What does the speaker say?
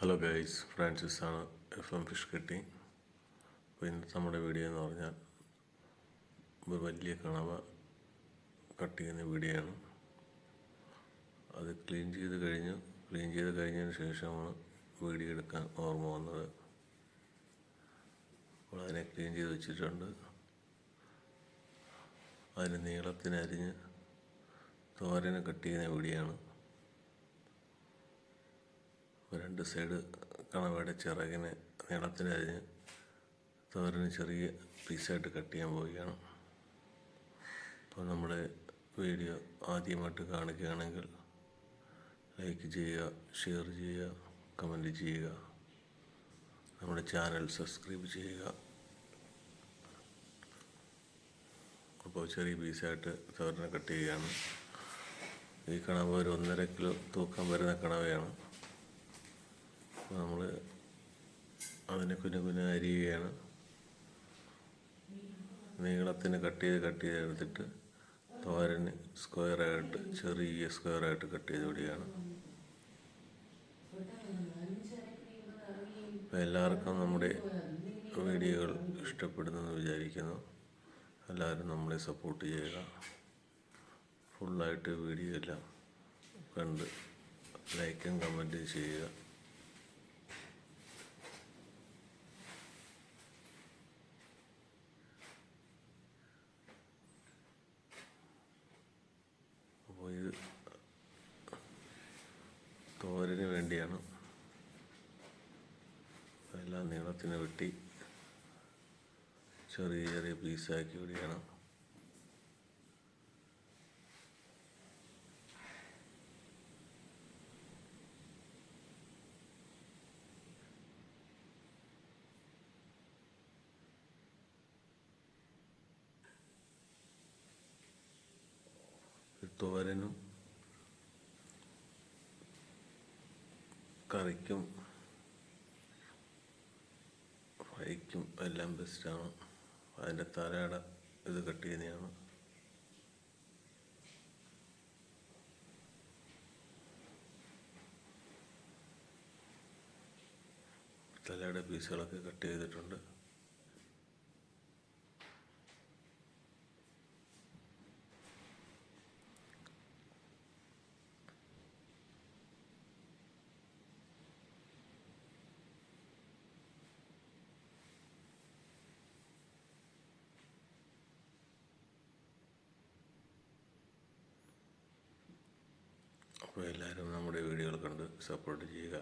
Hello guys Francis ആണ് F M fish കെട്ടി അപ്പോൾ ഇന്നത്തെ നമ്മുടെ വീഡിയോ എന്ന് പറഞ്ഞാൽ ഒരു വലിയ കണവ കട്ട് ചെയ്യുന്ന വീഡിയോ ആണ്. അത് ക്ലീൻ ചെയ്ത് കഴിഞ്ഞ് ക്ലീൻ ചെയ്ത് കഴിഞ്ഞതിന് ശേഷമാണ് വീഡിയോ എടുക്കാൻ ഓർമ്മ വന്നത്. അപ്പോൾ അതിനെ ക്ലീൻ ചെയ്ത് വെച്ചിട്ടുണ്ട്. അതിന് നീളത്തിനരിഞ്ഞ് തോരനെ കട്ട് ചെയ്യുന്ന വീഡിയോ ആണ്. രണ്ട് സൈഡ് കണവയുടെ ചിറകിനെ നീളത്തിനരിഞ്ഞ് തോരന് ചെറിയ പീസായിട്ട് കട്ട് ചെയ്യാൻ പോവുകയാണ്. അപ്പോൾ നമ്മുടെ വീഡിയോ ആദ്യമായിട്ട് കാണിക്കുകയാണെങ്കിൽ ലൈക്ക് ചെയ്യുക ഷെയർ ചെയ്യുക കമന്റ് ചെയ്യുക നമ്മുടെ ചാനൽ സബ്സ്ക്രൈബ് ചെയ്യുക. അപ്പോൾ ചെറിയ പീസായിട്ട് തോരനെ കട്ട് ചെയ്യുകയാണ്. ഈ കണവ ഒരു ഒന്നര കിലോ തൂക്കം വരുന്ന കണവയാണ്. നമ്മൾ അതിനെ കുഞ്ഞു കുഞ്ഞു അരിയുകയാണ്. നീളത്തിന് കട്ട് ചെയ്ത് കട്ട് ചെയ്ത് എടുത്തിട്ട് തോരന് സ്ക്വയറായിട്ട് ചെറിയ സ്ക്വയറായിട്ട് കട്ട് ചെയ്ത് വിടുകയാണ്. അപ്പോൾ എല്ലാവർക്കും നമ്മുടെ വീഡിയോകൾ ഇഷ്ടപ്പെടുന്നെന്ന് വിചാരിക്കുന്നു. എല്ലാവരും നമ്മളെ സപ്പോർട്ട് ചെയ്യുക. ഫുള്ളായിട്ട് വീഡിയോ എല്ലാം കണ്ട് ലൈക്കും കമന്റും ചെയ്യുക അപ്പോൾ ഇത് തോരന് വേണ്ടിയാണ്. എല്ലാം നീളത്തിന് വെട്ടി ചെറിയ ചെറിയ പീസാക്കി വിടുകയാണ് തോരനും കറിക്കും. ഫ്രൈക്കും എല്ലാം ബെസ്റ്റാണ് അതിന്റെ തലയുടെ ഇത് കട്ട് ചെയ്യുന്നതാണ്. തലയുടെ പീസുകളൊക്കെ കട്ട് ചെയ്തിട്ടുണ്ട്. അപ്പോൾ എല്ലാവരും നമ്മുടെ വീഡിയോകൾ കണ്ട് സപ്പോർട്ട് ചെയ്യുക.